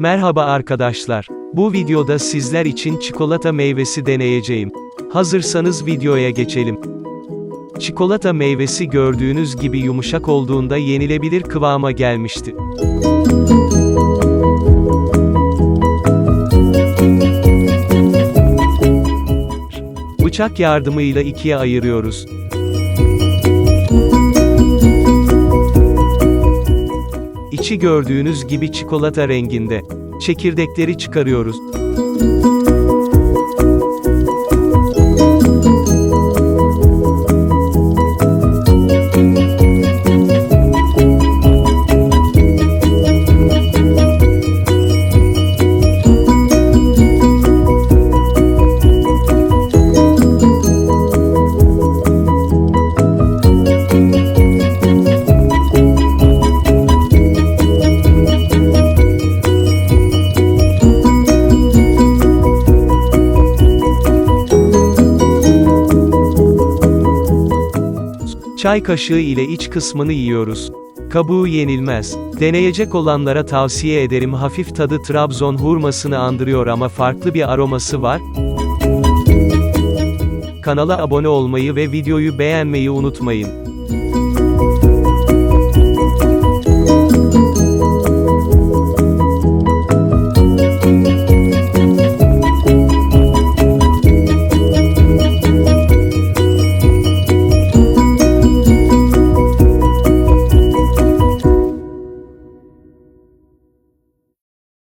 Merhaba arkadaşlar. Bu videoda sizler için çikolata meyvesi deneyeceğim. Hazırsanız videoya geçelim. Çikolata meyvesi gördüğünüz gibi yumuşak olduğunda yenilebilir kıvama gelmişti. Bıçak yardımıyla ikiye ayırıyoruz. İçi gördüğünüz gibi çikolata renginde. Çekirdekleri çıkarıyoruz. Çay kaşığı ile iç kısmını yiyoruz. Kabuğu yenilmez. Deneyecek olanlara tavsiye ederim hafif tadı Trabzon hurmasını andırıyor ama farklı bir aroması var. Kanala abone olmayı ve videoyu beğenmeyi unutmayın.